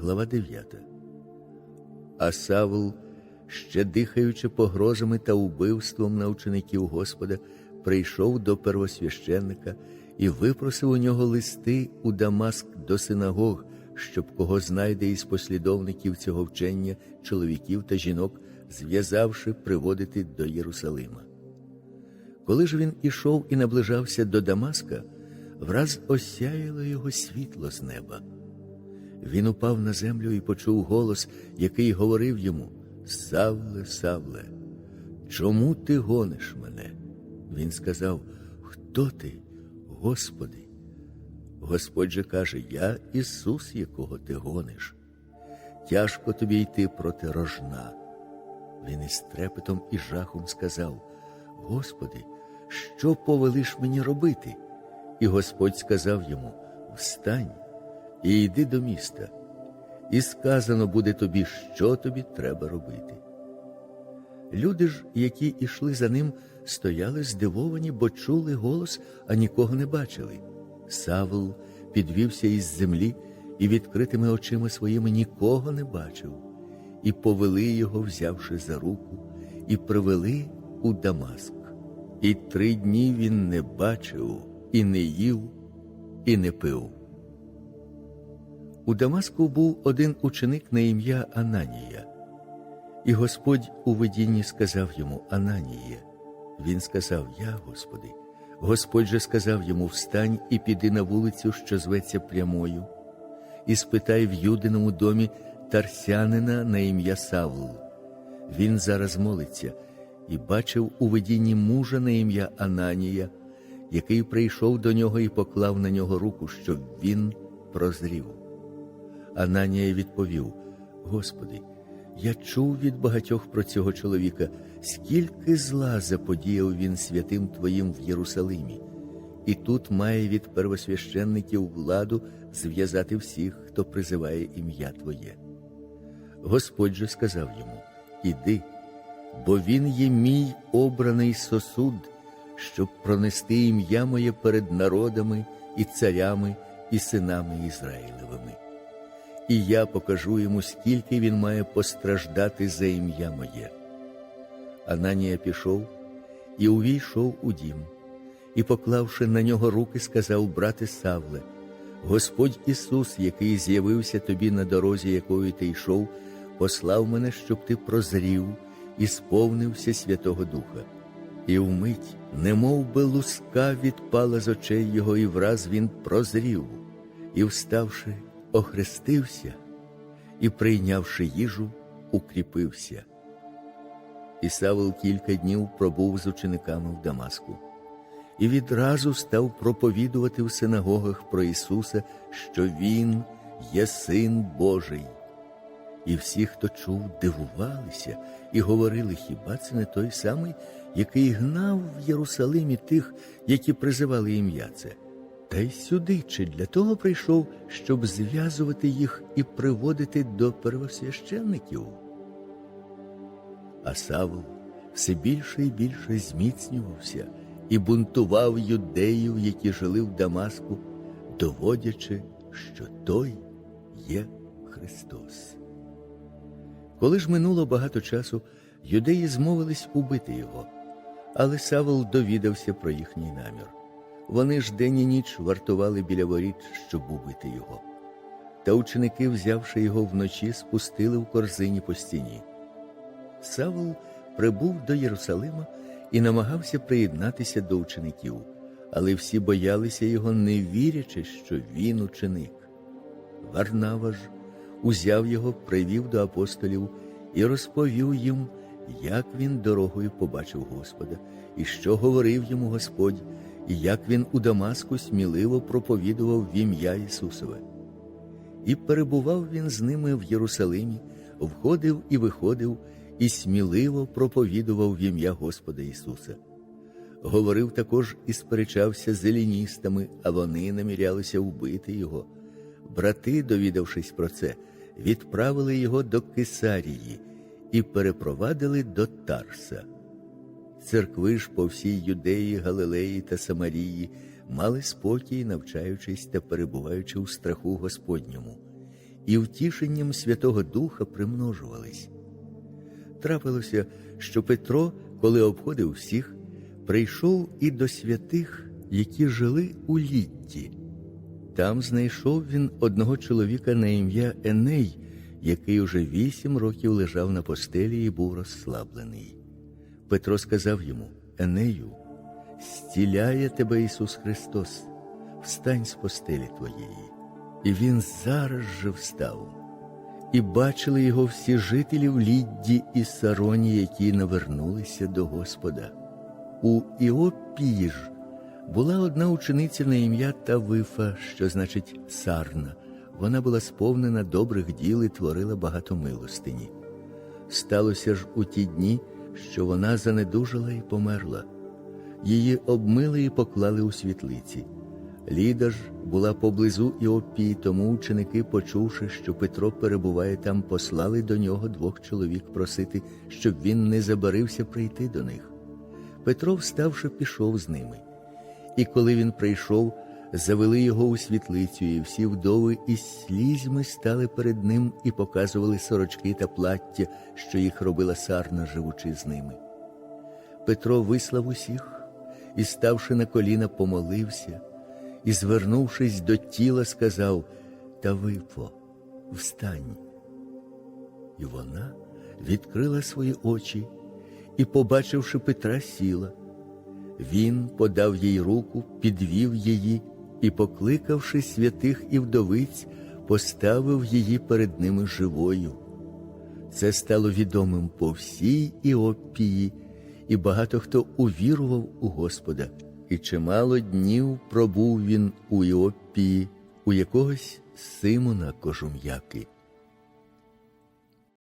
глава 9. А Савл, ще дихаючи погрозами та убивством на учеників Господа, прийшов до первосвященника і випросив у нього листи у Дамаск до синагог, щоб кого знайде із послідовників цього вчення чоловіків та жінок, зв'язавши приводити до Єрусалима. Коли ж він ішов і наближався до Дамаска, враз осяяло його світло з неба. Він упав на землю і почув голос, який говорив йому: Савле, Савле, чому ти гониш мене? Він сказав: Хто ти, Господи? Господь же каже: Я Ісус, якого ти гониш. Тяжко тобі йти проти рожна. Він із трепетом і жахом сказав: Господи, що повелиш мені робити? І Господь сказав йому: Встань і йди до міста, і сказано буде тобі, що тобі треба робити. Люди ж, які йшли за ним, стояли здивовані, бо чули голос, а нікого не бачили. Савл підвівся із землі і відкритими очима своїми нікого не бачив, і повели його, взявши за руку, і привели у Дамаск. І три дні він не бачив, і не їв, і не пив. У Дамаску був один ученик на ім'я Ананія. І Господь у видінні сказав йому Ананіє. Він сказав: Я, Господи. Господь же сказав йому: Встань і піди на вулицю, що зветься прямою, і спитай в юдиному домі тарсянина на ім'я Савл. Він зараз молиться і бачив у видінні мужа на ім'я Ананія, який прийшов до нього і поклав на нього руку, щоб він прозрів. Ананія відповів: Господи, я чув від багатьох про цього чоловіка, скільки зла заподіяв він святим Твоїм в Єрусалимі, і тут має від первосвященників владу зв'язати всіх, хто призиває ім'я Твоє. Господь же сказав йому: Іди, бо він є мій обраний сосуд, щоб пронести ім'я моє перед народами і царями і синами Ізраїлевими і я покажу йому, скільки він має постраждати за ім'я моє. Ананія пішов і увійшов у дім, і, поклавши на нього руки, сказав брате Савле, Господь Ісус, який з'явився тобі на дорозі, якою ти йшов, послав мене, щоб ти прозрів і сповнився Святого Духа. І вмить, немов би луска відпала з очей його, і враз він прозрів, і, вставши, охрестився і, прийнявши їжу, укріпився. І Савл кілька днів пробув з учениками в Дамаску, і відразу став проповідувати в синагогах про Ісуса, що Він є Син Божий. І всі, хто чув, дивувалися і говорили, хіба це не той самий, який гнав в Єрусалимі тих, які призивали ім'я це. Та й сюди чи для того прийшов, щоб зв'язувати їх і приводити до первосвященників. А Савл все більше і більше зміцнювався і бунтував юдеїв, які жили в Дамаску, доводячи, що той є Христос. Коли ж минуло багато часу, юдеї змовились убити його, але Савл довідався про їхній намір. Вони ж день і ніч вартували біля воріт, щоб убити його. Та ученики, взявши його вночі, спустили в корзині по стіні. Савл прибув до Єрусалима і намагався приєднатися до учеників, але всі боялися його, не вірячи, що він ученик. Варнава ж узяв його, привів до апостолів і розповів їм, як він дорогою побачив Господа, і що говорив йому Господь і як він у Дамаску сміливо проповідував в ім'я Ісусове. І перебував він з ними в Єрусалимі, входив і виходив, і сміливо проповідував в ім'я Господа Ісуса. Говорив також і сперечався з еліністами, а вони намірялися вбити його. Брати, довідавшись про це, відправили його до Кесарії і перепровадили до Тарса. Церкви ж по всій Юдеї, Галилеї та Самарії мали спокій, навчаючись та перебуваючи у страху Господньому, і втішенням Святого Духа примножувались. Трапилося, що Петро, коли обходив всіх, прийшов і до святих, які жили у літті. Там знайшов він одного чоловіка на ім'я Еней, який уже вісім років лежав на постелі і був розслаблений. Петро сказав йому: Енею, стіляє тебе Ісус Христос, встань з постелі твоєї. І він зараз же встав. І бачили його всі жителі в Лідді і Сароні, які навернулися до Господа. У Іопії ж була одна учениця на ім'я Тавифа, що значить сарна. Вона була сповнена добрих діл і творила багато милостині. Сталося ж у ті дні, що вона занедужала і померла. Її обмили і поклали у світлиці. Ліда ж була поблизу Іопії, тому ученики, почувши, що Петро перебуває там, послали до нього двох чоловік просити, щоб він не забарився прийти до них. Петро, вставши, пішов з ними. І коли він прийшов, завели його у світлицю, і всі вдови із слізьми стали перед ним і показували сорочки та плаття, що їх робила сарна, живучи з ними. Петро вислав усіх і, ставши на коліна, помолився, і, звернувшись до тіла, сказав Тавифо, встань. І вона відкрила свої очі і, побачивши Петра, сіла. Він подав їй руку, підвів її і, покликавши святих і вдовиць, поставив її перед ними живою. Це стало відомим по всій Іопії, і багато хто увірував у Господа, і чимало днів пробув він у Іопії, у якогось Симона Кожум'яки.